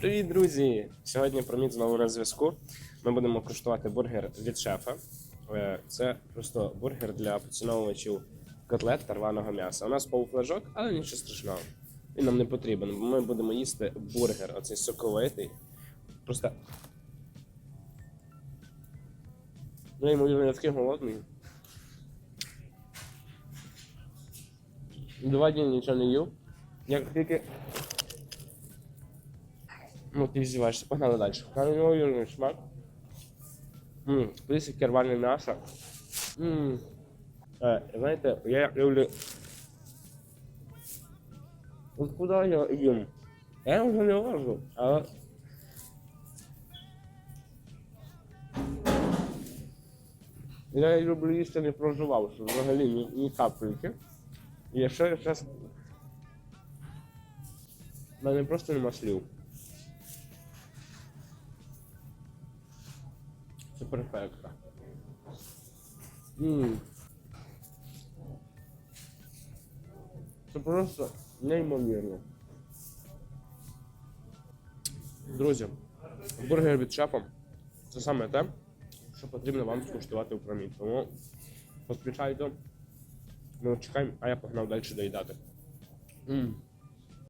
Привіт, друзі! Сьогодні Проміт знову на зв'язку. Ми будемо куштувати бургер від шефа. Е, Це просто бургер для поціновувачів котлет та рваного м'яса. У нас полуфлажок, але нічого страшного. Він нам не потрібен. бо Ми будемо їсти бургер, оцей соковитий. Просто. Ну, ймовірно, я такий голодний. Два дні нічого не їв. Як тільки Ну, ти здіваєшся, погнали далі. Неймовірний смак. Ммм, плісик кервальне м'ясо. Ммм. Е, знаєте, я люблю. От куди я їм? Я вже не можу, але. Я люблю їсти не проживавши, взагалі ні, ні капельки. І я зараз. У мене просто нема слів. Це перфекто. Це просто неймовірно. Друзі, бургер від шефа це саме те, що потрібно вам скуштувати в промі. Тому поспішайте. Ми чекаємо, а я погнав далі доїдати.